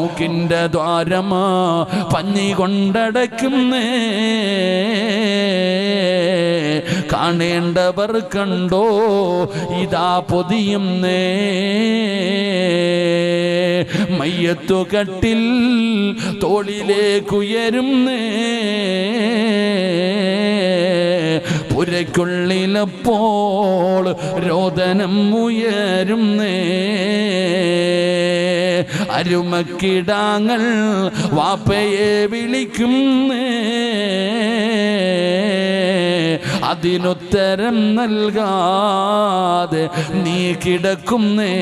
മൂക്കിന്റെ ദ്വാരമാ പഞ്ഞി കൊണ്ടടയ്ക്കുന്നേ കാണേണ്ടവർ കണ്ടോ ഇതാ പൊതിയുന്നേ. മയ്യത്തു കട്ടിൽ തോളിലേക്കുയരുന്നേ പുരയ്ക്കുള്ളിലപ്പോൾ രോദനം ഉയരുന്നേ. അരുമക്കിടാങ്ങൾ വാപ്പയെ വിളിക്കുന്നേ. അതിനുത്തരം നൽകാതെ നീ കിടക്കുന്നേ.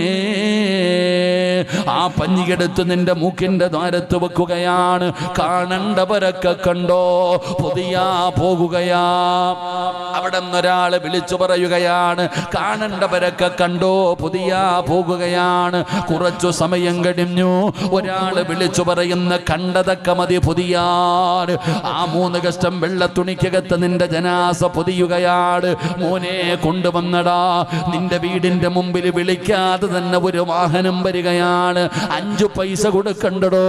ആ പഞ്ഞിയെടുത്ത് നിന്റെ മൂക്കിന്റെ ദ്വാരത്ത് വെക്കുകയാണ്. കാണണ്ടവരൊക്കെ കണ്ടോ? പൊതിയാ പോകുകയാ. അവിടെ നിന്നൊരാൾ വിളിച്ചു പറയുകയാണ്. കാണണ്ടവരൊക്കെ കണ്ടോ? പുതിയാ പോകുകയാണ്. കുറച്ചു സമയം കഴിഞ്ഞു. ഒരാൾ വിളിച്ചു പറയുന്ന കണ്ടതൊക്കെ മതി പുതിയാണ് ആ മൂന്ന് കഷ്ടം വെള്ള തുണിക്കകത്ത് നിന്റെ ജനാസ പൊതിയുകയാണ് മോനെ കൊണ്ടുവന്നടാ. നിന്റെ വീടിന്റെ മുമ്പിൽ വിളിക്കാതെ തന്നെ ഒരു വാഹനം വരികയാണ്. അഞ്ചു പൈസ കൊടുക്കണ്ടടോ.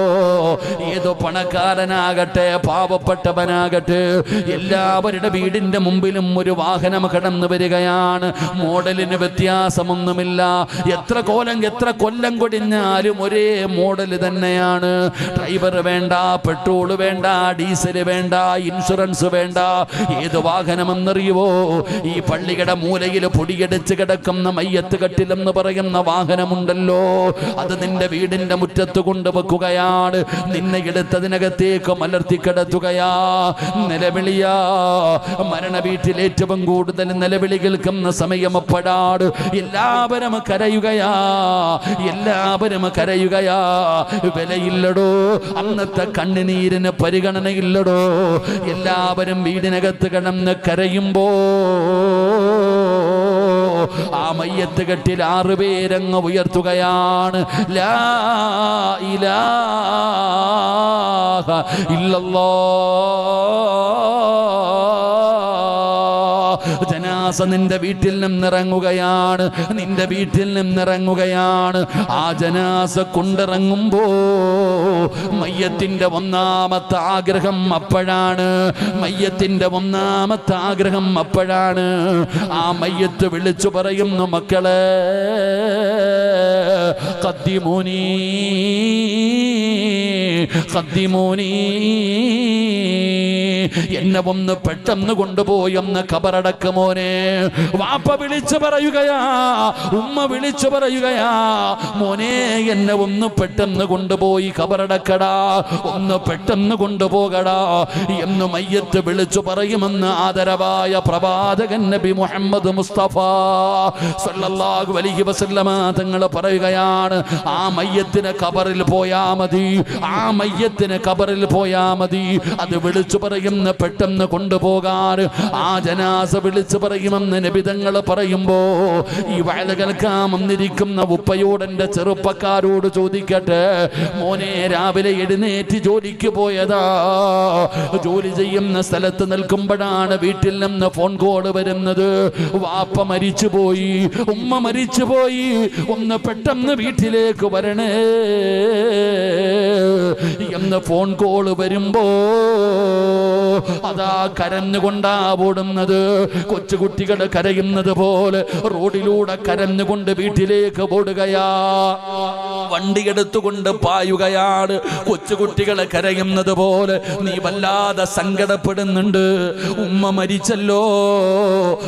ഏതോ പണക്കാരനാകട്ടെ പാവപ്പെട്ടവനാകട്ടെ. എല്ലാവരുടെ വീടിന്റെ മുമ്പിലും ഒരു വാഹനം കടന്നു വരികയാണ്. മോഡലിന് വ്യത്യാസമൊന്നുമില്ല. എത്ര കോലം എത്ര കൊല്ലം കൊടിഞ്ഞാലും ഒരേ മോഡൽ തന്നെയാണ്. ഡ്രൈവർ വേണ്ട പെട്രോൾ വേണ്ട ഡീസൽ വേണ്ട ഇൻഷുറൻസ് വേണ്ട. ഏത് വാഹനമെന്നറിയുവോ ഈ പള്ളിയുടെ മൂലയിൽ പൊടിയടിച്ച് കിടക്കുന്ന മയ്യത്ത് കട്ടിലെന്ന് പറയുന്ന വാഹനമുണ്ടല്ലോ. അത് നിന്റെ വീടിന്റെ മുറ്റത്ത് കൊണ്ടുവെക്കുകയാണ്. നിന്നെ എടുത്തതിനകത്തേക്ക് മലർത്തി കിടത്തുകയാ. നിലവിളിയാ. മരണ വീട്ടിൽ ഏറ്റവും കൂടുതൽ നിലവിളി കേൾക്കുന്ന സമയം അപ്പോഴാണ്. എല്ലാവരും കരയുകയാ. എല്ലാവരും കരയുകയാ. വിലയില്ലടോ. അന്നത്തെ കണ്ണുനീരിന് പരിഗണനയില്ലടോ. എല്ലാവരും വീടിനകത്ത് കിടന്ന് കരയുമ്പോ ആ മയ്യത്ത് കെട്ടിൽ ആറ് പേരങ്ങ് ഉയർത്തുകയാണ്. ലാ ഇലാഹ ഇല്ലല്ലാഹ് ജനാസ നിന്റെ വീട്ടിൽ നിന്നിറങ്ങുകയാണ്. നിന്റെ വീട്ടിൽ നിന്നിറങ്ങുകയാണ്. ആ ജനാസ കൊണ്ടിറങ്ങുമ്പോ മയ്യത്തിന്റെ ഒന്നാമത്തെ ആഗ്രഹം അപ്പോഴാണ്. മയ്യത്തിന്റെ ഒന്നാമത്തെ ആഗ്രഹം അപ്പോഴാണ്. ആ മയ്യത്ത് വിളിച്ചു പറയുന്നു മക്കളെ കദ്ദിമോനീ കദ്ദിമോനീ എന്നെ ഒന്ന് പെട്ടെന്ന് കൊണ്ടുപോയെന്ന് കബറടക്കമോനെ വാപ്പ വിളിച്ചു പറയുകയാ ഉമ്മ വിളിച്ചു പറയുകയാ മോനെ എന്നെ ഒന്ന് പെട്ടെന്ന് കൊണ്ടുപോയി കബറടക്കടാ ഒന്ന് പെട്ടെന്ന് കൊണ്ടുപോകടാ എന്ന് മയ്യത്ത് വിളിച്ചു പറയുമെന്ന് ആദരവായ പ്രവാചകൻ നബി മുഹമ്മദ് മുസ്തഫ സല്ലല്ലാഹു അലൈഹി വസല്ലമ തങ്ങൾ പറയുകയാണ് ആ മയ്യത്തിന് കബറിൽ പോയാ മതി ആ മയ്യത്തിന് കബറിൽ പോയാ മതി. അത് വിളിച്ചു പറയുന്ന പെട്ടെന്ന് കൊണ്ടുപോകാൻ ആ ജനാസ വിളിച്ചു പറയുമെന്ന് നബിതങ്ങൾ പറയുമ്പോ ഈ വയല കേൾക്കാൻ വന്നിരിക്കുന്ന ഉപ്പയോട് ചെറുപ്പക്കാരോട് ചോദിക്കട്ടെ. മോനെ രാവിലെ എഴുന്നേറ്റ് ജോലിക്ക് പോയതാ. ജോലി ചെയ്യുന്ന സ്ഥലത്ത് നിൽക്കുമ്പോഴാണ് വീട്ടിൽ നിന്ന് ഫോൺ കോൾ വരുന്നത്. വാപ്പ മരിച്ചുപോയി. ഉമ്മ മരിച്ചുപോയി. ഒന്ന് പെട്ടെന്ന് വീട്ടിലേക്ക് വരണേ. എന്ന് ഫോൺ കോൾ വരുമ്പോ അതാ കരഞ്ഞുകൊണ്ടാ ഓടുന്നത്. കൊച്ചുകുട്ടികൾ കരയുന്നത് പോലെ റോഡിലൂടെ കരഞ്ഞുകൊണ്ട് വീട്ടിലേക്ക് ഓടുകയാ. വണ്ടി എടുത്തുകൊണ്ട് പായുകയാണ്. കൊച്ചുകുട്ടികളെ കരയുന്നത് പോലെ നീ വല്ലാതെ സങ്കടപ്പെടുന്നുണ്ട്. ഉമ്മ മരിച്ചല്ലോ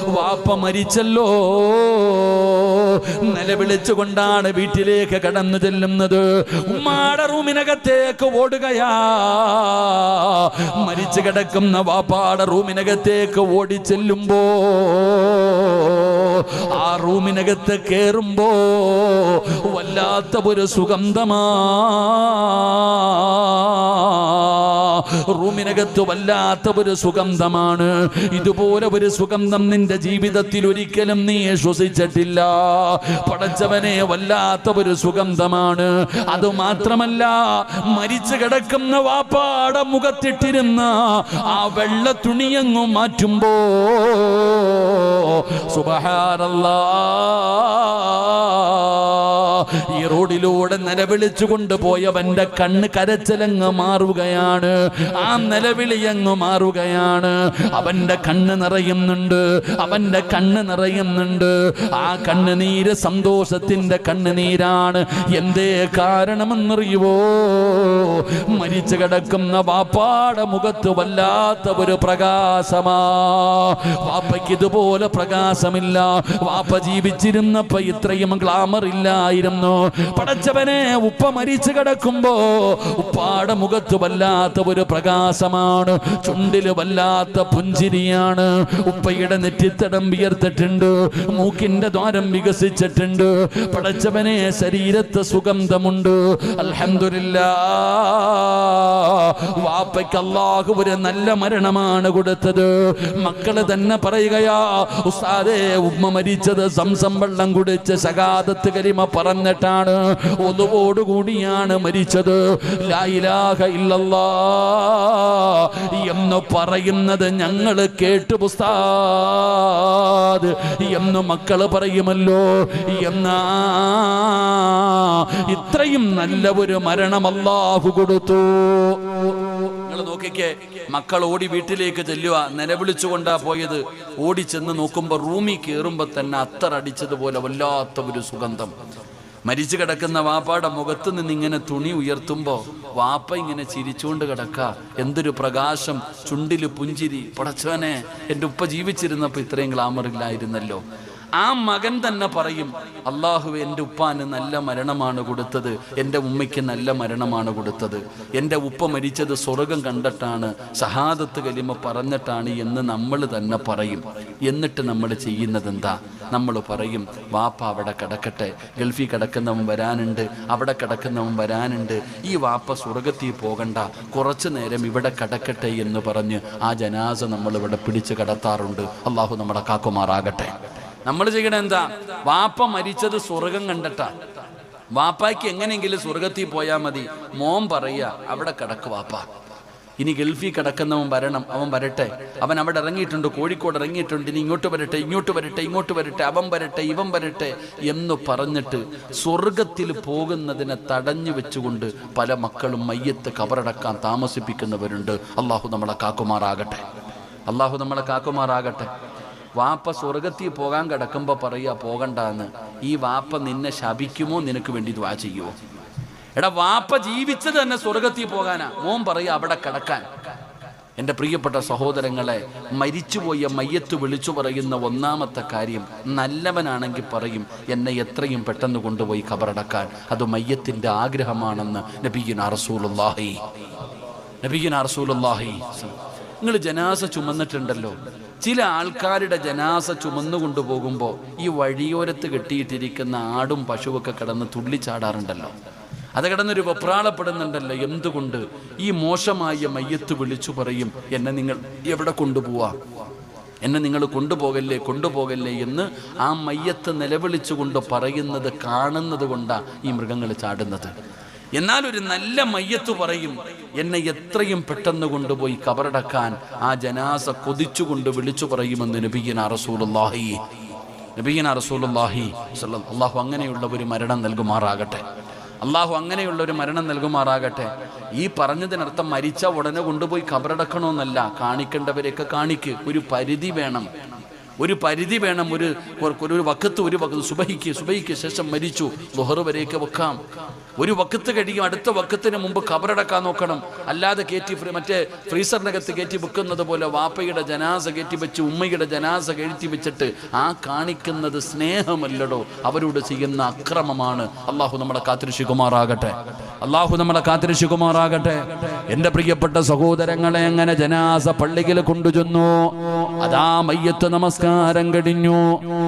വാപ്പ മരിച്ചല്ലോ. നിലവിളിച്ചുകൊണ്ടാണ് വീട്ടിലേക്ക് കടന്നു ചെല്ലുന്നത്. ഉമ്മാടെ റൂമിനകത്തേക്ക് ഓടുകയാ. മരിച്ചു കിടക്കുന്ന വാപ്പാടെ റൂമിനകത്തേക്ക് ഓടി ചെല്ലുമ്പോ ആ റൂമിനകത്ത് കേറുമ്പോ വല്ലാത്ത ഒരു സുഗന്ധമാ റൂമിനകത്ത് വല്ലാത്ത ഒരു സുഗന്ധമാണ്. ഇതുപോലെ ഒരു സുഗന്ധം നിന്റെ ജീവിതത്തിൽ ഒരിക്കലും നീ ശ്വസിച്ചിട്ടില്ല. പടച്ചവനെ വല്ലാത്ത ഒരു സുഗന്ധമാണ്. അത് മാത്രമല്ല മരിച്ചു കിടക്കുന്ന വാപ്പാട മുഖത്തിട്ടിരുന്ന ആ വെള്ള തുണിയങ്ങു മാറ്റുമ്പോ സുബഹാനല്ലാ. ഈ റോഡിലൂടെ നിലവിളിച്ചു കൊണ്ടുപോയവന്റെ കണ്ണ് കരച്ചിലങ്ങ് മാറുകയാണ്. ആ നിലവിളി അങ്ങ് മാറുകയാണ്. അവന്റെ കണ്ണ് നിറയുന്നുണ്ട്. അവന്റെ കണ്ണ് നിറയുന്നുണ്ട്. ആ കണ്ണുനീര് സന്തോഷത്തിന്റെ കണ്ണുനീരാണ് എന്തേ കാരണമെന്നറിയുവോ? മരിച്ചു കിടക്കുന്ന വാപ്പാടെ മുഖത്ത് വല്ലാത്ത ഒരു പ്രകാശമാ. വാപ്പയ്ക്ക് ഇതുപോലെ പ്രകാശമില്ല. വാപ്പ ജീവിച്ചിരുന്നപ്പോ ഇത്രയും ഗ്ലാമർ ഇല്ലായിരുന്നു പടച്ചവനെ ഉപ്പ മരിച്ചു കിടക്കുമ്പോ ഉപ്പാടെ മുഖത്ത് വല്ലാത്ത ഒരു പ്രകാശമാണ്. ചുണ്ടിൽ വല്ലാത്ത പുഞ്ചിരിയാണ്. ഉപ്പയുടെ നെറ്റിത്തടം വിയർത്തിട്ടുണ്ട്. മൂക്കിന്റെ ദ്വാരം വികസിച്ചിട്ടുണ്ട്. പടച്ചവനെ ശരീരത്ത് സുഗന്ധമുണ്ട്. അൽഹംദുലില്ലാ. വാപ്പയ്ക്ക് അള്ളാഹു ഒരു നല്ല മരണമാണ് കൊടുത്തത്. മക്കൾ തന്നെ പറയുകയാ ഉസ്താദേ ഉമ്മ മരിച്ചത് സംസം വെള്ളം കുടിച്ച് ശകാദത്ത് കരിമ പറഞ്ഞിട്ടാണ് ഒന്നുവോടുകൂടിയാണ് മരിച്ചത്. എന്ന് പറയുന്നത് ഞങ്ങൾ കേട്ടു പുസ്താദ് എന്ന് മക്കൾ പറയുമല്ലോ. എന്നാ ഇത്രയും നല്ല ഒരു മരണം അല്ലാഹു കൊടുത്തു. നോക്കിക്കേ മക്കൾ ഓടി വീട്ടിലേക്ക് ചെല്ലുക. നിലവിളിച്ചുകൊണ്ടാ പോയത്. ഓടി ചെന്ന് നോക്കുമ്പോ റൂമിൽ കയറുമ്പോ തന്നെ അത്തർ അടിച്ചതുപോലെ വല്ലാത്ത ഒരു സുഗന്ധം. മരിച്ചു കിടക്കുന്ന വാപ്പയുടെ മുഖത്ത് നിന്ന് ഇങ്ങനെ തുണി ഉയർത്തുമ്പോൾ വാപ്പ ഇങ്ങനെ ചിരിച്ചുകൊണ്ട് കിടക്ക. എന്തൊരു പ്രകാശം ചുണ്ടിൽ പുഞ്ചിരി. പടച്ചവനെ എന്റെ ഉപ്പ ജീവിച്ചിരുന്നപ്പോൾ ഇത്രയും ഗ്ലാമർ ഇല്ലായിരുന്നല്ലോ. ആ മകൻ തന്നെ പറയും അള്ളാഹു എന്റെ ഉപ്പാന് നല്ല മരണമാണ് കൊടുത്തത്. എന്റെ ഉമ്മയ്ക്ക് നല്ല മരണമാണ് കൊടുത്തത്. എന്റെ ഉപ്പ മരിച്ചത് സ്വർഗം കണ്ടിട്ടാണ് സഹാദത്ത് കലിമ പറഞ്ഞിട്ടാണ് എന്ന് നമ്മൾ തന്നെ പറയും. എന്നിട്ട് നമ്മൾ ചെയ്യുന്നത് എന്താ? നമ്മൾ പറയും വാപ്പ അവിടെ കിടക്കട്ടെ. ഗൾഫിൽ കിടക്കുന്നവൻ വരാനുണ്ട്. അവിടെ കിടക്കുന്നവൻ വരാനുണ്ട്. ഈ വാപ്പ സ്വർഗത്തിൽ പോകണ്ട. കുറച്ചു നേരം ഇവിടെ കിടക്കട്ടെ എന്ന് പറഞ്ഞ് ആ ജനാസ നമ്മൾ ഇവിടെ പിടിച്ച് കിടത്താറുണ്ട്. അള്ളാഹു നമ്മളെ കാക്കുമാറാകട്ടെ. നമ്മൾ ചെയ്യണ എന്താ? വാപ്പ മരിച്ചത് സ്വർഗം കണ്ടിട്ടാ. വാപ്പായ്ക്ക് എങ്ങനെയെങ്കിലും സ്വർഗത്തിൽ പോയാൽ മതി. മോൻ പറയുക അവിടെ കിടക്ക് വാപ്പ. ഇനി ഗൾഫിൽ കിടക്കുന്നവൻ വരണം അവൻ വരട്ടെ. അവൻ അവിടെ ഇറങ്ങിയിട്ടുണ്ട് കോഴിക്കോട് ഇറങ്ങിയിട്ടുണ്ട് ഇനി ഇങ്ങോട്ട് വരട്ടെ ഇങ്ങോട്ട് വരട്ടെ ഇങ്ങോട്ട് വരട്ടെ അവൻ വരട്ടെ ഇവൻ വരട്ടെ എന്ന് പറഞ്ഞിട്ട് സ്വർഗത്തിൽ പോകുന്നതിനെ തടഞ്ഞു വെച്ചുകൊണ്ട് പല മക്കളും മയ്യത്ത് കബറടക്കാൻ താമസിപ്പിക്കുന്നവരുണ്ട്. അള്ളാഹു നമ്മളെ കാക്കുമാറാകട്ടെ. അള്ളാഹു നമ്മളെ കാക്കുമാറാകട്ടെ. വാപ്പ സ്വർഗത്തിൽ പോകാൻ കിടക്കുമ്പോൾ പറയുക പോകണ്ടെന്ന്. ഈ വാപ്പ നിന്നെ ശപിക്കുമോ? നിനക്ക് വേണ്ടി ദ്വാ ചെയ്യുമോ എടാ വാപ്പ ജീവിച്ചത് തന്നെ സ്വർഗത്തിൽ പോകാനാ. മോൻ പറയുക അവിടെ കിടക്കാൻ. എന്റെ പ്രിയപ്പെട്ട സഹോദരങ്ങളെ മരിച്ചുപോയ മയ്യത്ത് വിളിച്ചു പറയുന്ന ഒന്നാമത്തെ കാര്യം നല്ലവനാണെങ്കിൽ പറയും എന്നെ എത്രയും പെട്ടെന്ന് കൊണ്ടുപോയി ഖബറടക്കാൻ. അത് മയ്യത്തിന്റെ ആഗ്രഹമാണെന്ന് നബീന റസൂലുള്ളാഹി. നബീന റസൂലുള്ളാഹി. നിങ്ങൾ ജനാസ ചുമന്നിട്ടുണ്ടല്ലോ. ചില ആൾക്കാരുടെ ജനാസ ചുമന്നു കൊണ്ടുപോകുമ്പോൾ ഈ വഴിയോരത്ത് കെട്ടിയിട്ടിരിക്കുന്ന ആടും പശുവൊക്കെ കിടന്ന് തുള്ളിച്ചാടാറുണ്ടല്ലോ. അത് കിടന്നൊരു വെപ്രാളപ്പെടുന്നുണ്ടല്ലോ. എന്തുകൊണ്ട് ഈ മോശമായ മയ്യത്ത് വിളിച്ചു പറയും എന്നെ നിങ്ങൾ എവിടെ കൊണ്ടുപോവാ? എന്നെ നിങ്ങൾ കൊണ്ടുപോകല്ലേ കൊണ്ടുപോകല്ലേ? എന്ന് ആ മയ്യത്ത് നിലവിളിച്ചുകൊണ്ട് പറയുന്നത് കാണുന്നത് കൊണ്ടാണ് ഈ മൃഗങ്ങൾ ചാടുന്നത്. എന്നാൽ ഒരു നല്ല മയ്യത്ത് പറയും എന്നെ എത്രയും പെട്ടെന്ന് കൊണ്ടുപോയി കബറടക്കാൻ ആ ജനാസ കൊതിച്ചുകൊണ്ട് വിളിച്ചു പറയുമെന്ന് നബിയന റസൂലുള്ളാഹി. നബിയന സ്വല്ലല്ലാഹു അള്ളാഹു അങ്ങനെയുള്ള ഒരു മരണം നൽകുമാറാകട്ടെ. അള്ളാഹു അങ്ങനെയുള്ള ഒരു മരണം നൽകുമാറാകട്ടെ. ഈ പറഞ്ഞതിനർത്ഥം മരിച്ച ഉടനെ കൊണ്ടുപോയി കബറടക്കണമെന്നല്ല. കാണിക്കേണ്ടവരെയൊക്കെ കാണിക്ക്. ഒരു പരിധി വേണം. ഒരു പരിധി വേണം ഒരു ഒരു വക്കത്ത് ഒരു വക്കത്ത്. സുബഹിക്ക് സുബഹിക്ക് ശേഷം മരിച്ചു. ലുഹറ് വരെയൊക്കെ വെക്കാം. ഒരു വക്കത്ത് കഴിയും അടുത്ത വക്കത്തിന് മുമ്പ് കബറടക്കാൻ നോക്കണം. അല്ലാതെ കയറ്റി മറ്റേ ഫ്രീസറിനകത്ത് കയറ്റി വെക്കുന്നത് പോലെ വാപ്പയുടെ ജനാസ കയറ്റി വെച്ച് ഉമ്മയുടെ ജനാസ കയറ്റി വെച്ചിട്ട് ആ കാണിക്കുന്നത് സ്നേഹമല്ലടോ. അവരോട് ചെയ്യുന്ന അക്രമമാണ്. അള്ളാഹു നമ്മളെ കാത്തിരിശുകുമാറാകട്ടെ അള്ളാഹു നമ്മളെ കാത്തിരിശുകുമാറാകട്ടെ എന്റെ പ്രിയപ്പെട്ട സഹോദരങ്ങളെ എങ്ങനെ ജനാസ പള്ളിയിൽ കൊണ്ടുചെന്നു? അതാ മയ്യത്ത് നമസ്കാരം കഴിഞ്ഞു.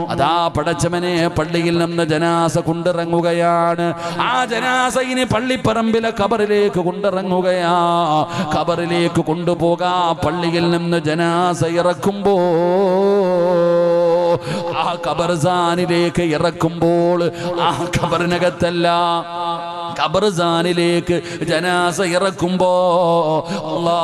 അതാ പടച്ചവനെ പള്ളിയിൽ നിന്ന് ജനാസ കൊണ്ടിറങ്ങുകയാണ്. ആ ജനാസ ഇനി പള്ളിപ്പറമ്പിലെ കബറിലേക്ക് കൊണ്ടിറങ്ങുകയാ. കബറിലേക്ക് കൊണ്ടുപോകാ. പള്ളിയിൽ നിന്ന് ജനാസ ഇറക്കുമ്പോ ആ കബർസാനിലേക്ക് ഇറക്കുമ്പോൾ ആ കബറിനകത്തല്ല കബർസാനിലേക്ക് ജനാസ ഇറക്കുമ്പോ അല്ലാ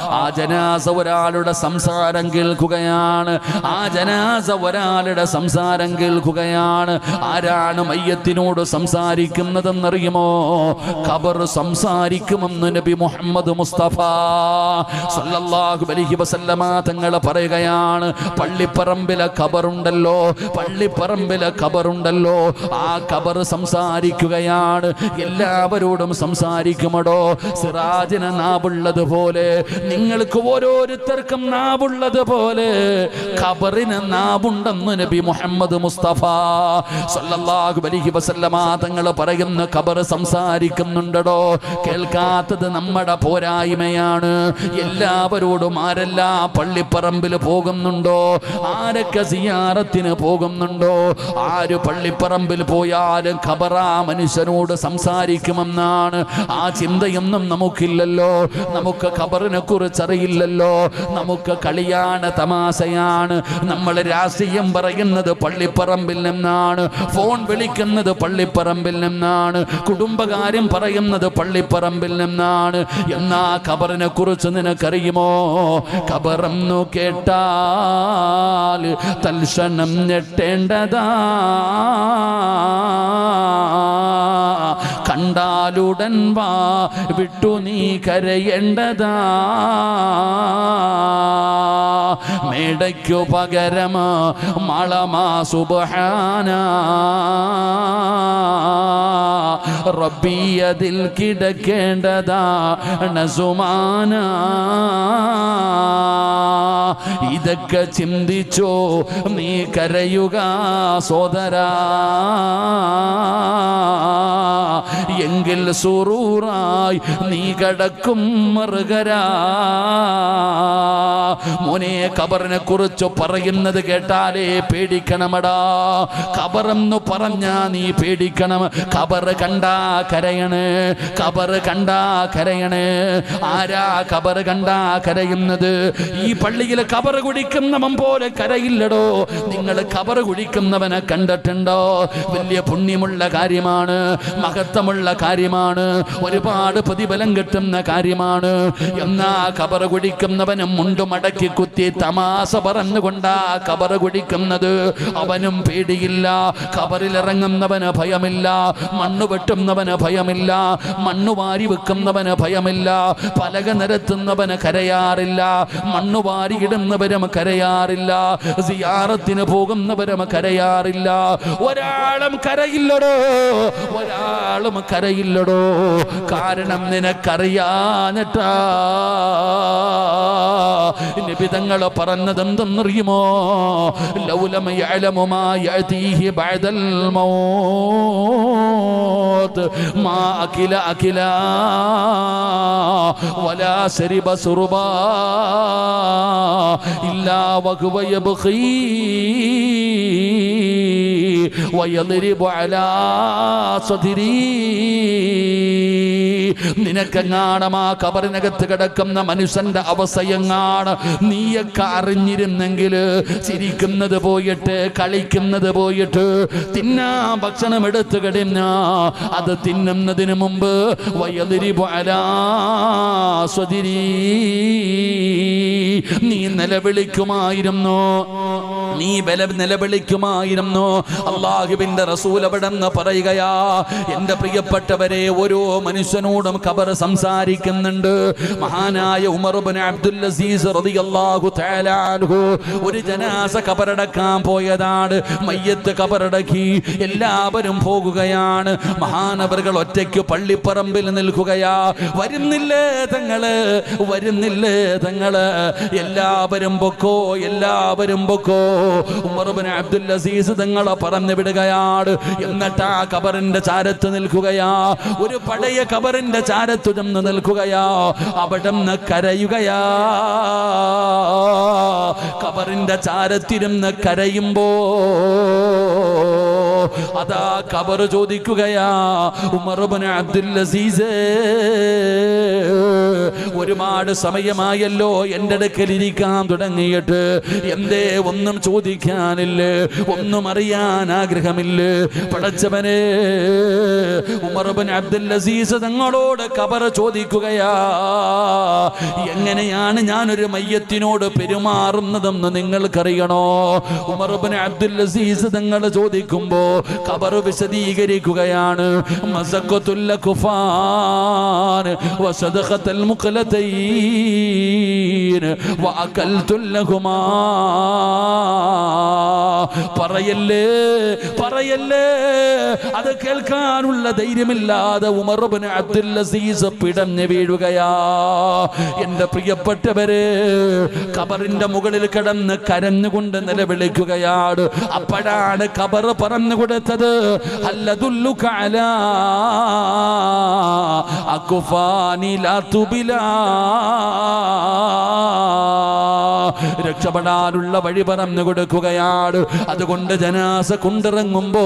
ആ ജനാസ ഒരാളുടെ സംസാരം കേൾക്കുകയാണ്. ആ ജനാസ ഒരാളുടെ സംസാരം കേൾക്കുകയാണ്. ആരാണ് മയ്യത്തിനോട് സംസാരിക്കുന്നതെന്നറിയുമോ? ഖബർ സംസാരിക്കുമെന്ന് നബി മുഹമ്മദ് മുസ്തഫ സല്ലല്ലാഹു അലൈഹി വസല്ലമ തങ്ങൾ പറയുകയാണ്. പള്ളിപ്പറമ്പിലെ ഖബറുണ്ടല്ലോ പള്ളിപ്പറമ്പിലെ ഖബറുണ്ടല്ലോ. ആ ഖബർ സംസാരിക്കുകയാണ്. എല്ലാവരോടും സംസാരിക്കുമടോ? സിറാജിന് നാവുള്ളത് പോലെ നിങ്ങൾക്ക് ഓരോരുത്തർക്കും നാവുള്ളത് പോലെ ഖബറിന് നാവുണ്ടെന്ന് നബി മുഹമ്മദ് മുസ്തഫ സല്ലല്ലാഹു അലൈഹി വസല്ലമ തങ്ങൾ പറയുന്ന ഖബർ സംസാരിക്കുന്നുണ്ടടോ. കേൾക്കാത്തത് നമ്മുടെ പോരായ്മയാണ്. എല്ലാവരോടും ആരെല്ലാം പള്ളിപ്പറമ്പിൽ പോകുന്നുണ്ടോ? ആരൊക്കെ സിയാറത്തിന് പോകുന്നുണ്ടോ? ആര് പള്ളിപ്പറമ്പിൽ പോയാലും ഖബറാ മനുഷ്യനോട് സംസാരിക്കുമെന്നാണ്. ആ ചിന്തയൊന്നും നമുക്കില്ലല്ലോ. നമുക്ക് ഖബറിനെ കുറിച്ച് അറിയില്ലല്ലോ. നമുക്ക് കളിയാണ് തമാശയാണ്. നമ്മൾ രാഷ്ട്രീയം പറയുന്നത് പള്ളിപ്പറമ്പിൽ നിന്നാണ്. ഫോൺ വിളിക്കുന്നത് പള്ളിപ്പറമ്പിൽ നിന്നാണ്. കുടുംബകാര്യം പറയുന്നത് പള്ളിപ്പറമ്പിൽ നിന്നാണ്. എന്നാ ഖബറിനെ കുറിച്ച് നിനക്കറിയുമോ? ഖബറെന്നു കേട്ടാൽ തൽക്ഷണം ഞെട്ടേണ്ടതാ. കണ്ടാലുടൻ വാ വിട്ടു നീ കരയേണ്ടതാ. മേടയ്ക്കു പകരം മളമാ സുബഹാന. റബ്ബിയതിൽ കിടക്കേണ്ടതാ നസുമാന. ഇതൊക്കെ ചിന്തിച്ചോ നീ കരയുക സോദരാ. എങ്കിൽ സുറൂറായി നീ കടക്കും മറുകരാ. മോനെ കബറിനെ കുറിച്ച് പറയുന്നത് കേട്ടാലേ പേടിക്കണമടാ. ഖബറെന്ന് പറഞ്ഞാ നീ പേടിക്കണം. കബറ് കണ്ടാ കരയണ്. കബറ് കണ്ടാ കരയണ്. ആരാ കബറ് കണ്ടാ കരയുന്നത്? ഈ പള്ളിയിൽ കബറ് കുടിക്കുന്നവൻ പോലെ കരയില്ലടോ. നിങ്ങൾ കബറ് കുടിക്കുന്നവനെ കണ്ടിട്ടുണ്ടോ? വലിയ പുണ്യമുള്ള കാര്യമാണ്. മഹത്വമുള്ള കാര്യമാണ്. ഒരുപാട് പ്രതിഫലം കിട്ടുന്ന കാര്യമാണ്. എന്നാ കബർ കുടിക്കുന്നവനും മുണ്ടും അടക്കി കുത്തി തമാശ പറഞ്ഞുകൊണ്ടാ കബർ കുടിക്കുന്നത്. അവനും പേടിയില്ല. കബറിലിറങ്ങുന്നവന് ഭയമില്ല. മണ്ണ് വെട്ടുന്നവന് ഭയമില്ല. മണ്ണ് വാരി വെക്കുന്നവന് ഭയമില്ല. പലക നിരത്തുന്നവന് കരയാറില്ല. മണ്ണ് വാരി ഇടുന്നവരും കരയാറില്ല. സിയാറത്തിന് പോകുന്നവരും കരയാറില്ല. ഒരാളും കരയില്ലടോ. ഒരാളും കരയില്ലടോ. കാരണം നിനക്കറിയാനട്ടാ. നിബിതങ്ങൾ പറഞ്ഞത് എന്തെന്നറിയുമോ ലൗലമ യഅലമു മാ വലാ ശരിബ സുറുബാ. ഇല്ലാ വയലിരിബു അലാ ആ കബറിനകത്ത് കിടക്കുന്ന മനുഷ്യന്റെ അവസയങ്ങാണ് നീയൊക്കെ അറിഞ്ഞിരുന്നെങ്കിൽ ചിരിക്കുന്നത് പോയിട്ട് കളിക്കുന്നത് പോയിട്ട് തിന്നാ ഭക്ഷണം എടുത്തു കിടന്ന. അത് തിന്നുന്നതിന് മുമ്പ് വയതിരി പോലാ സ്വതിരീ. നീ നിലവിളിക്കുമായിരുന്നു? നീ ബല നിലവിളിക്കുമായിരുന്നു? അള്ളാഹുബിന്റെ റസൂൽ അവിടെ നിന്ന് പറയുകയാ എന്റെ പ്രിയപ്പെട്ടവരെ ഓരോ മനുഷ്യനോടും ഖബർ സംസാരിക്കുന്നുണ്ട്. മഹാനായ ഉമർബിൻ അബ്ദുൽ അസീസ് റളിയല്ലാഹു ഒരു ജനാസ കബറടക്കാൻ പോയതാണ്. മയ്യത്ത് കബറടക്കി എല്ലാവരും പോകുകയാണ്. മഹാനവറുകൾ ഒറ്റയ്ക്ക് പള്ളിപ്പറമ്പിൽ നിൽക്കുകയാ. വരുന്നില്ലേ തങ്ങൾ? വരുന്നില്ലേ തങ്ങൾ? എല്ലാവരും പൊക്കോ എല്ലാവരും പൊക്കോ. ഉമർബിൻ അബ്ദുൽ അസീസ് തങ്ങളെ പറഞ്ഞു വിടുകയാണ്. എന്നിട്ട് ആ കബറിന്റെ ചാരത്ത് നിൽക്കുകയാ. ഒരു പഴയ കബറിന്റെ ചാരത്തു ചെന്ന് നിൽക്കുകയാ. അവിടെ നിന്ന് കരയുകയാ. കബറിന്റെ ചാരത്തിരുന്ന് കരയുമ്പോ അതാ കബർ ചോദിക്കുകയാ ഉമർബന അബ്ദുൽ ഒരുപാട് സമയമായല്ലോ എന്റെ അടുക്കൽ ഇരിക്കാൻ തുടങ്ങിയിട്ട്. എന്തേ ഒന്നും ചോദിക്കാനില്ല ഒന്നും അറിയാൻ ആഗ്രഹമില്ല. പടച്ചവനെ ഉമർബൻ അബ്ദുൽ അസീസ് തങ്ങളോട് കബർ ചോദിക്കുകയാ എങ്ങനെയാണ് ഞാനൊരു മയ്യത്തിനോട് പെരുമാറുന്നതെന്ന് നിങ്ങൾക്കറിയണോ? ഉമർബൻ അബ്ദുൽ അസീസ് തങ്ങൾ ചോദിക്കുമ്പോ കബർ വിശദീകരിക്കുകയാണ്. കുഫാൻ പറയല്ലേ പറയല്ലേ? അത് കേൾക്കാനുള്ള ധൈര്യമില്ലാതെ ഉമർബിന് അബ്ദുൽ അസീസ് പിടഞ്ഞു വീഴുകയാ. എന്റെ പ്രിയപ്പെട്ടവര് കബറിന്റെ മുകളിൽ കിടന്ന് കരഞ്ഞുകൊണ്ട് നിലവിളിക്കുകയാണ്. അപ്പോഴാണ് കബർ പറഞ്ഞു കൊടുത്തത്. അക്കുഫാനി ലാത്തുബിലാ രക്ഷപ്പെടാനുള്ള വഴി പറഞ്ഞു കൊടുക്കുകയാണ്. അതുകൊണ്ട് ജനാസ കൊണ്ടിറങ്ങുമ്പോ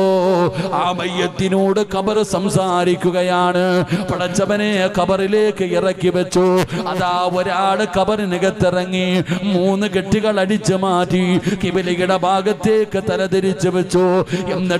ആ മയ്യത്തിനോട് കബർ സംസാരിക്കുകയാണ്. പടച്ചവനെ കബറിലേക്ക് ഇറക്കി വെച്ചു. അതാ ഒരാൾ കബറിനകത്തിറങ്ങി മൂന്ന് കെട്ടുകൾ അടിച്ചു മാറ്റി. കിബിലിയുടെ ഭാഗത്തേക്ക് തലതിരിച്ചു വെച്ചു. എന്നിട്ട്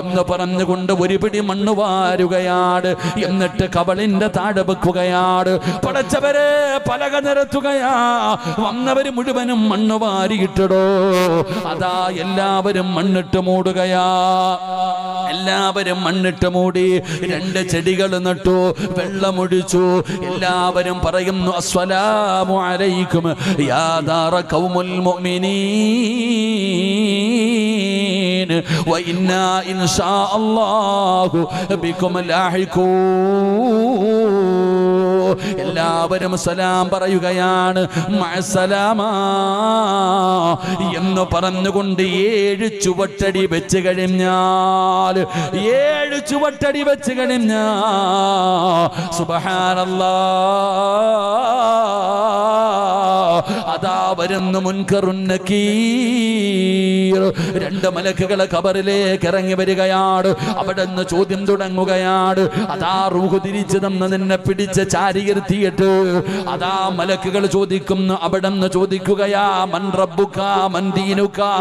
എന്ന് പറഞ്ഞുകൊണ്ട് ഒരു പിടി മണ്ണ് വാരുകയാണ് എന്നിട്ട് കവളിന്റെ താഴെ വെക്കുകയാണ് പടച്ചവരെ പലക നിരത്തുകയാ. വന്നവര് മുഴുവനും മണ്ണ് വാരിയിട്ടടോ. അതാ എല്ലാവരും മണ്ണിട്ട് മൂടുകയാ. എല്ലാവരും മണ്ണിട്ട് മൂടി രണ്ട് ചെടികൾ നട്ടു വെള്ളമൊഴിച്ചു. എല്ലാവരും പറയുന്നു അസ്സലാമു അലൈക്കും കൗമുൽ ദാറ ഖൗമുൽ وإنا إن شاء അല്ലാഹു بكم لاحقون. എല്ലാവരും സലാം പറയുകയാണ്. എന്ന് പറഞ്ഞുകൊണ്ട് ഏഴ് ചുവട്ടടി വെച്ച് കഴിഞ്ഞാൽ ഏഴ് ചുവട്ടടി വെച്ച് കഴിഞ്ഞാ സുബഹാനല്ലാ. വരുന്നു മുൻകറുന്നക്കീർ രണ്ട് മലക്കുകളെ കബറിലേക്ക് ഇറങ്ങി വരികയാണ്. അവിടെ നിന്ന് ചോദ്യം തുടങ്ങുകയാണ്. അതാ റൂഹ് തിരിച്ചു തന്ന് നിന്നെ പിടിച്ച് ചാരിയിരുത്തിയിട്ട് അതാ മലക്കുകൾ ചോദിക്കുന്നു അവിടെ നിന്ന് ചോദിക്കുകയാ മൻ മൻ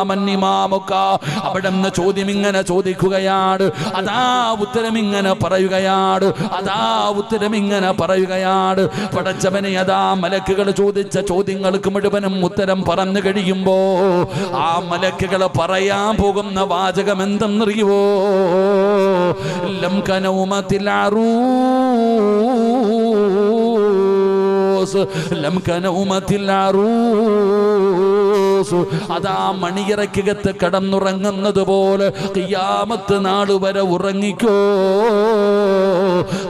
മൻ ചോദ്യം ഇങ്ങനെ ചോദിക്കുകയാണ്. അതാ ഉത്തരം ഇങ്ങനെ പറയുകയാണ്. അതാ ഉത്തരം ഇങ്ങനെ പറയുകയാണ്. പടച്ചവനെ അതാ മലക്കുകൾ ചോദിച്ച ചോദ്യങ്ങൾക്ക് മുഴുവനും ഉത്തരം പറഞ്ഞു കഴിയുമ്പോ ആ മലക്കുകൾ പറയാൻ പോകുന്ന വാചകം എന്തെന്നറിയുവോ? ലം കനൗമത്തിലാറൂ ലം കനൗമത്തിൽ അറൂസ് അതാ മണിയറക്കകത്ത് കടന്നുറങ്ങുന്നത് പോലെ കിയാമത്ത് നാൾ വരെ ഉറങ്ങിക്കോ.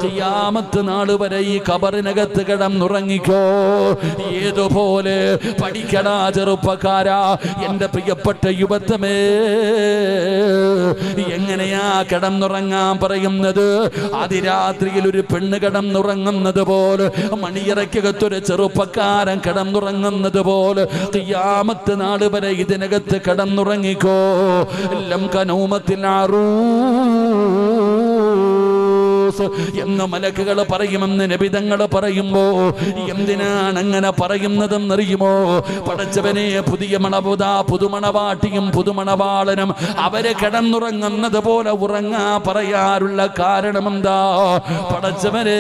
കിയാമത്ത് നാൾ വരെ ഈ കബറിനകത്ത് കിടന്നുറങ്ങിക്കോ. ഏതുപോലെ പഠിക്കടാ ചെറുപ്പക്കാരാ എന്റെ പ്രിയപ്പെട്ട യുവത്വമേ. എങ്ങനെയാ കിടന്നുറങ്ങാൻ പറയുന്നത്? അതിരാത്രിയിൽ ഒരു പെണ്ണ് കിടന്നുറങ്ങുന്നത് പോലെ മണിയറയ്ക്കകത്തൊരു ചെറുപ്പക്കാരൻ കിടന്നുറങ്ങുന്നത് പോലെ കിയാമത്ത് നാട് വരെ ഇതിനകത്ത് കടന്നുറങ്ങിക്കോ. എല്ലാം കനൗമത്തിൽ എന്ന് മലക്കുകൾ പറയുമെന്ന് നബിതങ്ങൾ പറയുമ്പോ എന്തിനാണ് അങ്ങനെ പറയുന്നതെന്നറിയുമോ? പടച്ചവനെ പുതിയ മണപുത പുതുമണവാട്ടിയും പുതുമണവാളനും അവരെ കിടന്നുറങ്ങുന്നത് പോലെ ഉറങ്ങാ പറയാറുള്ള കാരണം എന്താ പടച്ചവനെ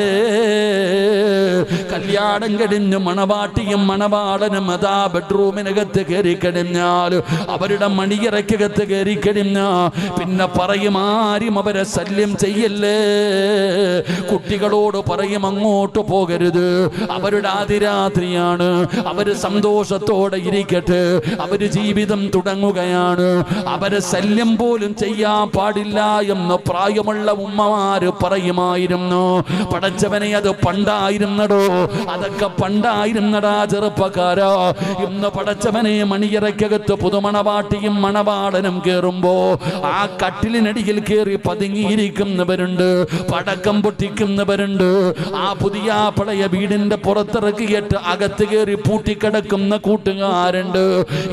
കല്യാണം കഴിഞ്ഞ് മണവാട്ടിയും മണവാളനും അതാ ബെഡ്റൂമിനകത്ത് കയറി കഴിഞ്ഞാൽ അവരുടെ മണിയറയ്ക്കകത്ത് കയറി കഴിഞ്ഞ പിന്നെ പറയും ആരും അവരെ ശല്യം ചെയ്യല്ലേ? കുട്ടികളോട് പറയും അങ്ങോട്ട് പോകരുത്. അവരുടെ ആദിരാത്രിയാണ് അവർ സന്തോഷത്തോടെ ഇരിക്കട്ടെ. അവർ ജീവിതം തുടങ്ങുകയാണ്. അവരെ ശല്യം പോലും ചെയ്യാൻ പാടില്ല എന്ന് പ്രായമുള്ള ഉമ്മമാര് പറയുമായിരുന്നു. പടച്ചവനെ അത് പണ്ടായിരുന്നടോ? അതൊക്കെ പണ്ടായിരുന്നടാ ചെറുപ്പക്കാരോ. ഇന്ന് പടച്ചവനെ മണിയറയ്ക്കകത്ത് പുതുമണവാട്ടിയും മണവാളനും കേറുമ്പോ ആ കട്ടിലിനടിയിൽ കയറി പതുങ്ങിയിരിക്കുന്നവരുണ്ട്. പടക്കം പൊട്ടിക്കുന്നവരുണ്ട്. ആ പുതിയ പഴയ വീടിന്റെ പുറത്തിറക്കിയിട്ട് അകത്ത് കയറി പൂട്ടിക്കിടക്കുന്ന കൂട്ടുകാരുണ്ട്.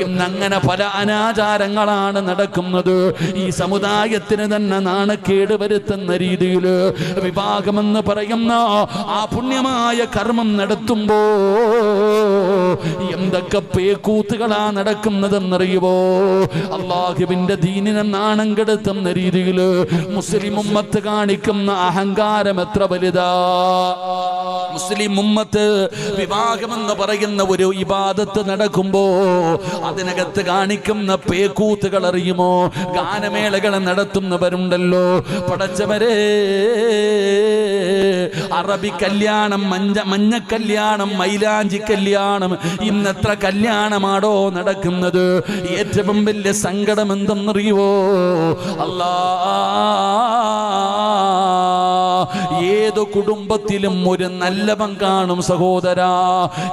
ഇന്നങ്ങനെ പല അനാചാരങ്ങളാണ് നടക്കുന്നത്. ഈ സമുദായത്തിന് തന്നെ നാണക്കേട് വരുത്തുന്ന രീതിയിൽ വിവാഹമെന്ന് പറയുന്ന ആ പുണ്യമായ കർമ്മം നടത്തുമ്പോ എന്തൊക്കെ പേക്കൂത്തുകളാ നടക്കുന്നതെന്നറിയുമോ അള്ളാഹുവിന്റെ ദീനിനെ നാണം കെടുത്തുന്ന രീതിയിൽ മുസ്ലിം ഉമ്മത്ത് കാണിക്കുന്ന അഹങ്കാരം എത്ര വലുതാ? മുസ്ലിം ഉമ്മത്ത് വിവാഹമെന്ന് പറയുന്ന ഒരു ഇബാദത്ത് നടക്കുമ്പോ അതിനകത്ത് കാണിക്കുന്ന പേക്കൂത്തുകൾ അറിയുമോ? ഗാനമേളകൾ നടത്തുന്നവരുണ്ടല്ലോ. പടച്ചവരെ അറബി കല്യാണം മഞ്ഞ മഞ്ഞ കല്യാണം മൈലാഞ്ചി കല്യാണം ഇന്നെത്ര കല്യാണമാടോ നടക്കുന്നത്? ഏറ്റവും വലിയ സങ്കടം എന്തെന്നറിയുവോ? അല്ലാ ഏത് കുടുംബത്തിലും ഒരു നല്ലവൻ കാണും സഹോദര.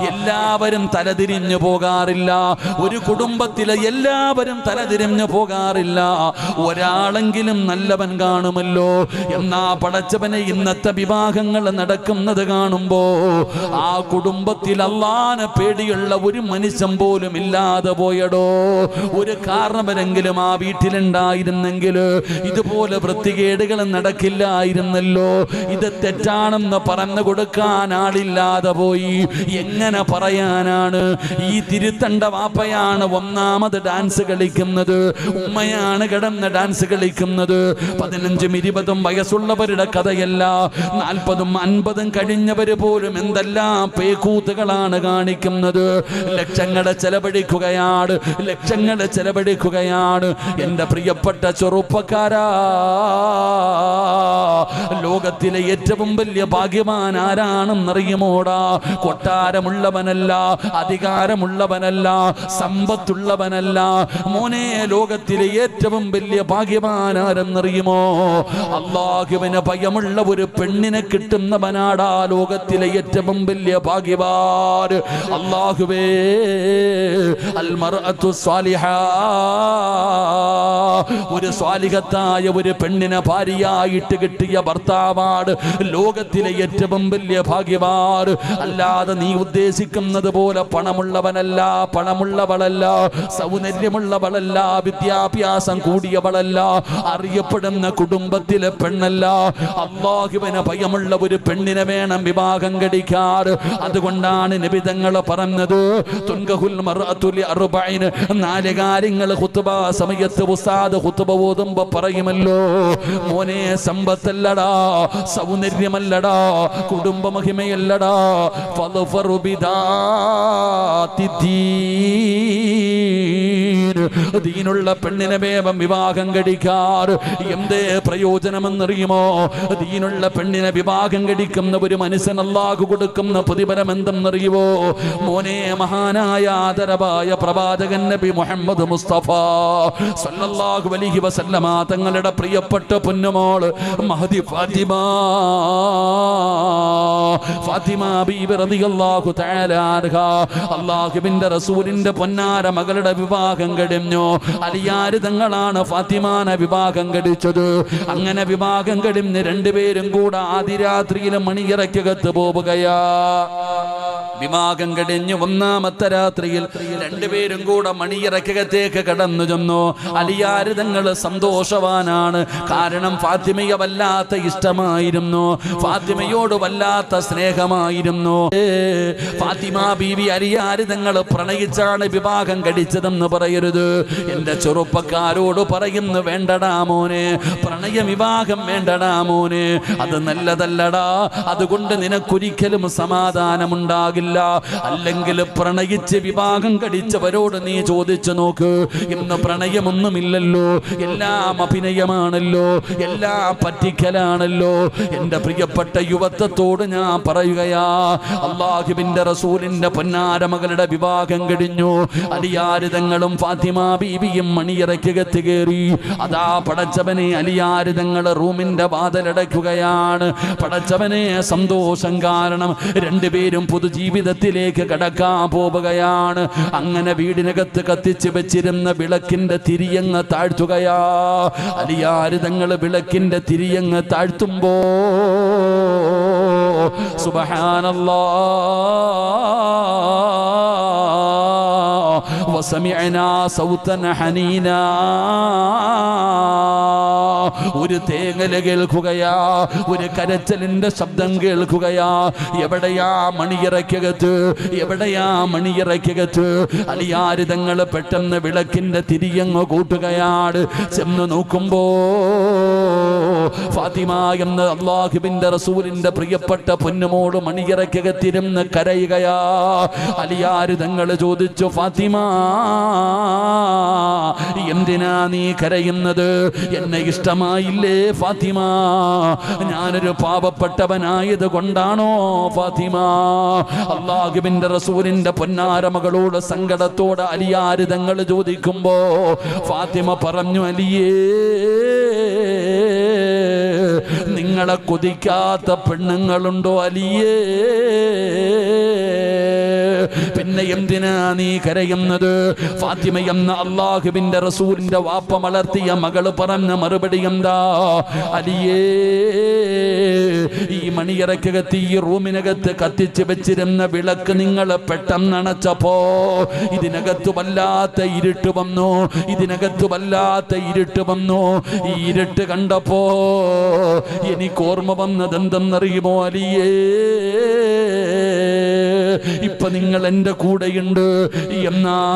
എല്ലാവരും തലതിരിഞ്ഞു പോകാറില്ല. ഒരു കുടുംബത്തിലെ എല്ലാവരും തലതിരിഞ്ഞു പോകാറില്ല. ഒരാളെങ്കിലും നല്ലവൻ കാണുമല്ലോ. എന്നാ പടച്ചവനെ ഇന്നത്തെ വിവാഹങ്ങൾ നടക്കുന്നത് കാണുമ്പോ ആ കുടുംബത്തിൽ അള്ളാനെ പേടിയുള്ള ഒരു മനുഷ്യൻ പോലും ഇല്ലാതെ പോയടോ. ഒരു കാരണവരെങ്കിലും ആ വീട്ടിലുണ്ടായിരുന്നെങ്കിൽ ഇതുപോലെ വൃത്തികേടുകൾ നടക്കില്ലായിരുന്നല്ലോ. ഇത് തെറ്റാണെന്ന് പറഞ്ഞു കൊടുക്കാൻ ആളില്ലാതെ പോയി. എങ്ങനെ പറയാനാണ്? ഈ തിരുത്തണ്ട വാപ്പയാണ് ഒന്നാമത് ഡാൻസ് കളിക്കുന്നത്. ഉമ്മയാണ് കിടന്ന് ഡാൻസ് കളിക്കുന്നത്. പതിനഞ്ചും ഇരുപതും വയസ്സുള്ളവരുടെ കഥയല്ല. നാൽപ്പതും അൻപതും കഴിഞ്ഞവര് പോലും എന്തെല്ലാം പേക്കൂത്തുകളാണ് കാണിക്കുന്നത്. ലക്ഷങ്ങളെ ചെലവഴിക്കുകയാണ്. ലക്ഷങ്ങളെ ചെലവഴിക്കുകയാണ്. എന്റെ പ്രിയപ്പെട്ട ചെറുപ്പക്കാരാ ലോകത്തിലെ ഏറ്റവും വലിയ ഭാഗ്യവാൻ ആരാണെന്നറിയുമോടാ? കൊട്ടാരമുള്ളവനല്ല അധികാരമുള്ളവനല്ല സമ്പത്തുള്ളവനല്ല. മോനെ ലോകത്തിലെ ഏറ്റവും വലിയ ഭാഗ്യവാൻ ആരെന്നറിയുമോ? അള്ളാഹുവിന് ഭയമുള്ള ഒരു പെണ്ണിനെ കിട്ടുന്നവനാടാ ലോകത്തിലെ ഏറ്റവും വലിയ ഭാഗ്യവാൻ. അള്ളാഹുവേ അൽമർഅത്തു സ്വാലിഹ. ഒരു സ്വാലിഹത്തായ ഒരു പെണ്ണിനെ ഭാര്യയായിട്ട് കിട്ടിയ ഭർത്താവാണ് ലോകത്തിലെ ഏറ്റവും വലിയ ഭാഗ്യവാട് അല്ലാതെ നീ ഉദ്ദേശിക്കുന്നത് പോലെ പണമുള്ളവനല്ല പണമുള്ളവളല്ല സൗന്ദര്യമുള്ളവളല്ല വിദ്യാഭ്യാസം കൂടിയവളല്ല അറിയപ്പെടുന്ന കുടുംബത്തിലെ പെണ്ണല്ല. അള്ളാഹുവിന് ഭയമുള്ള ഒരു പെണ്ണിനെ വേണം വിവാഹം കടിക്കാർ അതുകൊണ്ടാണ് നിബിതങ്ങൾ പറഞ്ഞത് നാല് കാര്യങ്ങൾ സമയത്ത് ഉസ്താദ് ഹുത്തുബ പറയുമല്ലോ മോനെ സമ്പത്തല്ലടാ സൗന്ദര്യമല്ലടാ കുടുംബ മഹിമയല്ലടാ ഫളുഫറു ദീനുള്ള പെണ്ണിനെ വേവം വിവാഹം കഴിക്കാറ്. എന്തേ പ്രയോജനമെന്നറിയുമോ? ദീനുള്ള പെണ്ണിനെ വിവാഹം കഴിക്കുന്ന ഒരു മനുഷ്യൻ അല്ലാഹു കൊടുക്കുന്ന പ്രതിഫലം എന്തെന്നറിയുമോ മോനെ മഹാനായ ആദരവായ പ്രവാചകൻ നബി മുഹമ്മദ് മുസ്തഫ സല്ലല്ലാഹു അലൈഹി വസല്ലമ തങ്ങളുടെ പ്രിയപ്പെട്ട പൊന്നുമോൾ മഹദി ഫാത്തിമ. ഫാത്തിമ ബിബി റളിയല്ലാഹു തആല അൻഹ. അല്ലാഹുവിന്റെ റസൂലിന്റെ പൊന്നാര മകളുടെ വിവാഹം കഴിഞ്ഞു അലിയാര് തങ്ങളാണ് ഫാത്തിമാനെ വിവാഹം കഴിച്ചത് അങ്ങനെ വിവാഹം കടിഞ്ഞ് രണ്ടുപേരും കൂടെ ആദിരാത്രിയിൽ മണിയറയ്ക്കകത്ത് പോവുകയാ. വിവാഹം കഴിഞ്ഞ് ഒന്നാമത്തെ രാത്രിയിൽ രണ്ടുപേരും കൂടെ മണിയിറക്കകത്തേക്ക് കടന്നു ചെന്നു. അലിയാരിതങ്ങൾ സന്തോഷവാനാണ്. കാരണം ഫാത്തിമയെ വല്ലാത്ത ഇഷ്ടമായിരുന്നു. ഫാത്തിമയോട് വല്ലാത്ത സ്നേഹമായിരുന്നു. ഫാത്തിമ ബീവി അലിയാര് തങ്ങൾ പ്രണയിച്ചാണ് വിവാഹം കഴിച്ചതെന്ന് പറയരുത്. എന്റെ ചെറുപ്പക്കാരോട് പറയുന്നു വേണ്ടടാ മോനെ പ്രണയ വിവാഹം വേണ്ടടാ മോനെ. അത് നല്ലതല്ലടാ. അതുകൊണ്ട് നിനക്കൊരിക്കലും സമാധാനമുണ്ടാകില്ല. പാടില്ല അല്ലെങ്കിൽ പ്രണയിച്ച് വിവാഹം കടിച്ചവരോട് നീ ചോദിച്ചു നോക്ക്. ഇന്ന് പ്രണയമൊന്നുമില്ലല്ലോ. എല്ലാം അഭിനയമാണല്ലോ. എല്ലാം പറ്റിക്കലാണല്ലോ. എന്റെ പ്രിയപ്പെട്ട യുവത്വത്തോട് ഞാൻ പറയുകയാ അള്ളാഹുബിന്റെ റസൂലിന്റെ പൊന്നാര മകളുടെ വിവാഹം കഴിഞ്ഞു. അലിയാരിതങ്ങളും ഫാത്തിമ ബീവിയും മണിയറയ്ക്കകത്ത് കയറി. അതാ പടച്ചവനെ അലിയാരിതങ്ങൾ റൂമിന്റെ വാതിലടയ്ക്കുകയാണ്. പടച്ചവനെ സന്തോഷം കാരണം രണ്ടുപേരും പുതുജീവിതത്തിലേക്ക് കടക്കാൻ പോവുകയാണ് അങ്ങനെ വീടിനകത്ത് കത്തിച്ച് വെച്ചിരുന്ന വിളക്കിന്റെ തിരിയങ്ങ് താഴ്ത്തുകയാ അലിയാരിതങ്ങൾ വിളക്കിന്റെ തിരിയങ്ങ് താഴ്ത്തുമ്പോ സുബഹാനല്ലാ وسمعنا صوتا حنينا ഒരു തേങ്ങല കേൾക്കുകയാ ഒരു കരച്ചലിന്റെ ശബ്ദം കേൾക്കുകയാ. എവിടെയാ മണിയറയ്ക്കകത്ത്? എവിടെയാ മണിയറയ്ക്കകത്ത്? അലിയാരിതങ്ങൾ പെട്ടെന്ന് വിളക്കിന്റെ തിരിയങ്ങ് കൂട്ടുകയാണ്. ചെന്ന് നോക്കുമ്പോ ഫാത്തിമ എന്ന് അള്ളാഹുബിന്റെ റസൂലിന്റെ പ്രിയപ്പെട്ട പൊന്നുമോട് മണിയറയ്ക്കകത്തിരുന്ന് കരയുകയാ. അലിയാരിതങ്ങൾ ചോദിച്ചു ഫാത്തിമ എന്തിനാ നീ കരയുന്നത്? എന്നെ ഇഷ്ടമായില്ലേ ഫാത്തിമ? ഞാനൊരു പാപപ്പെട്ടവനായത് കൊണ്ടാണോ ഫാത്തിമ? അള്ളാഹുബിന്റെ റസൂലിന്റെ പൊന്നാര മകളോട് സങ്കടത്തോടെ അലിയാരിതങ്ങൾ ചോദിക്കുമ്പോ ഫാത്തിമ പറഞ്ഞു അലിയേ നിങ്ങളെ കൊതിക്കാത്ത പെണ്ണുങ്ങളുണ്ടോ അലിയേ? പിന്നെ എന്തിനാ നീ കരയുന്നത്? ഫാത്തിമ എന്ന അള്ളാഹുബിന്റെ റസൂലിന്റെ വാപ്പ വളർത്തിയ മകൾ പറഞ്ഞ മറുപടി എന്താ? അലിയേ ഈ മണിയറക്കകത്ത് ഈ റൂമിനകത്ത് കത്തിച്ചു വെച്ചിരുന്ന വിളക്ക് നിങ്ങൾ പെട്ടെന്ന് അണച്ചപ്പോ ഇതിനകത്ത് വല്ലാത്ത ഇരുട്ട് വന്നു. ഇതിനകത്ത് വല്ലാത്ത ഇരുട്ട് വന്നു. ഈ ഇരുട്ട് കണ്ടപ്പോ എനിക്ക് ഓർമ്മ വന്നത് എന്തെന്നറിയുമോ അലിയേ? ഇപ്പൊ നിങ്ങൾ എന്റെ കൂടെയുണ്ട്. എന്നാ?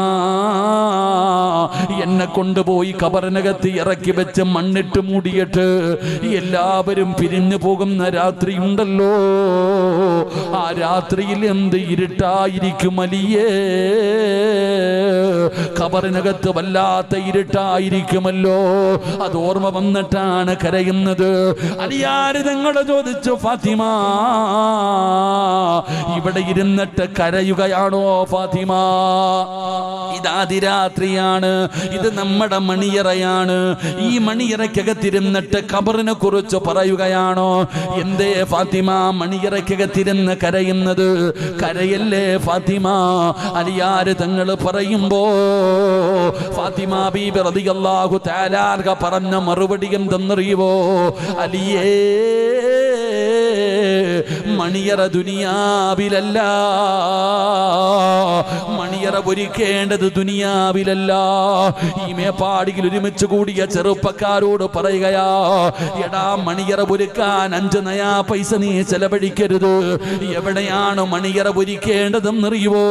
എന്നെ കൊണ്ടുപോയി കബറിനകത്ത് ഇറക്കി വെച്ച് മണ്ണിട്ട് മൂടിയിട്ട് എല്ലാവരും പിരിഞ്ഞു പോകുന്ന രാത്രി ഉണ്ടല്ലോ. ആ രാത്രിയിൽ എന്ത് ഇരുട്ടായിരിക്കും അലിയേ? കബറിനകത്ത് വല്ലാത്ത ഇരുട്ടായിരിക്കുമല്ലോ. അത് ഓർമ്മ വന്നിട്ടാണ് കരയുന്നത്. അലിയാര് തങ്ങളെ ചോദിച്ചു ഫാത്തിമ ഇവിടെ ഇരുന്നിട്ട് കരയുകയാണോ ഫാത്തിമ? ഇതാതിരാത്രിയാണ് ഇത് നമ്മുടെ മണിയറയാണ്. ഈ മണിയറയ്ക്കകത്തിരുന്നിട്ട് ഖബറിനെ കുറിച്ച് പറയുകയാണോ? എന്തേ ഫാത്തിമ മണിയറയ്ക്കകത്തിരുന്ന് കരയുന്നത്? കരയല്ലേ ഫാത്തിമ? അലിയാര് തങ്ങൾ പറയുമ്പോ ഫാത്തിമ ബീബി റളിയല്ലാഹു പറഞ്ഞ മറുപടി എന്തെന്നറിയുവോ? അലിയേ മണിയറ ദുനിയാവിലല്ല. മണിയറ ഒരുക്കേണ്ടത് ദുനിയാവിലല്ല. ഈ മേപ്പാടിയിൽ ഒരുമിച്ച് കൂടിയ ചെറുപ്പക്കാരോട് പറയുകയാ എടാ മണിയറ ഒരുക്കാൻ അഞ്ച് നയാ പൈസ നീ ചെലവഴിക്കരുത്. എവിടെയാണ് മണിയറ ഒരുക്കേണ്ടതെന്നറിയുവോ?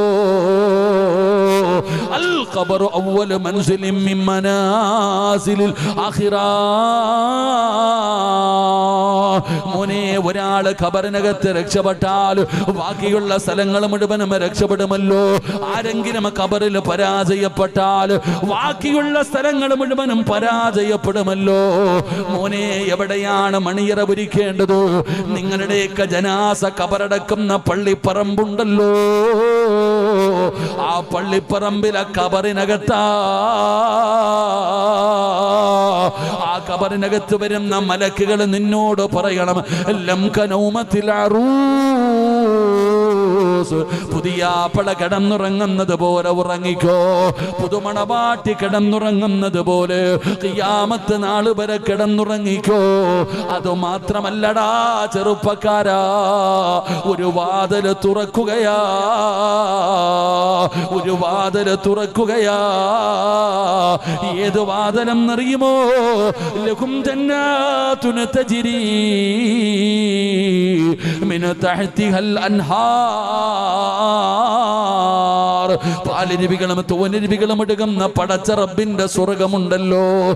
അൽ ഖബറു അവ്വലു മൻസിലിൻ മിൻ മനാസിലിൽ ആഖിറാ മോനെ ഒരാൾ ഖബറിനകത്ത് രക്ഷപ്പെട്ടാൽ ബാക്കിയുള്ള സ്ഥലങ്ങൾ മുഴുവനും രക്ഷപ്പെടുമല്ലോ. ആരെങ്കിലും ഖബറിൽ പരാജയപ്പെട്ടാൽ ബാക്കിയുള്ള സ്ഥലങ്ങൾ മുഴുവനും പരാജയപ്പെടുമല്ലോ. മോനെ എവിടെയാണ് മണിയറ ഒരുക്കേണ്ടത് നിങ്ങളുടെയൊക്കെ ജനാസ കബറടക്കുന്ന പള്ളിപ്പറമ്പുണ്ടല്ലോ. ആ പള്ളിപ്പറമ്പിലെ കബറിനകത്താ. ആ കബറിനകത്ത് വരുന്ന മലക്കുകൾ നിന്നോട് പറയണം ലംകനൗമത്തിൽ പുതിയ പട കിടന്നുറങ്ങുന്നത് പോലെ ഉറങ്ങിക്കോ. പുതുമണപാട്ടി കിടന്നുറങ്ങുന്നത് പോലെ കിയാമത്ത് നാൾ വരെ കിടന്നുറങ്ങിക്കോ. അത് മാത്രമല്ലടാ ചെറുപ്പക്കാരാ ഒരു വാതിൽ തുറക്കുകയാ. ഒരു വാതിൽ തുറക്കുകയാ. ഏത് വാതിലെന്നറിയുമോ ലഹും ജന്നാത്തുന തജ്രി മിൻ തഹ്തിഹൽ അൻഹാർ. പാലരുവികളും തോനരുവികളും എടുക്കുന്ന പടച്ച റബ്ബിന്റെ സ്വർഗമുണ്ടല്ലോ.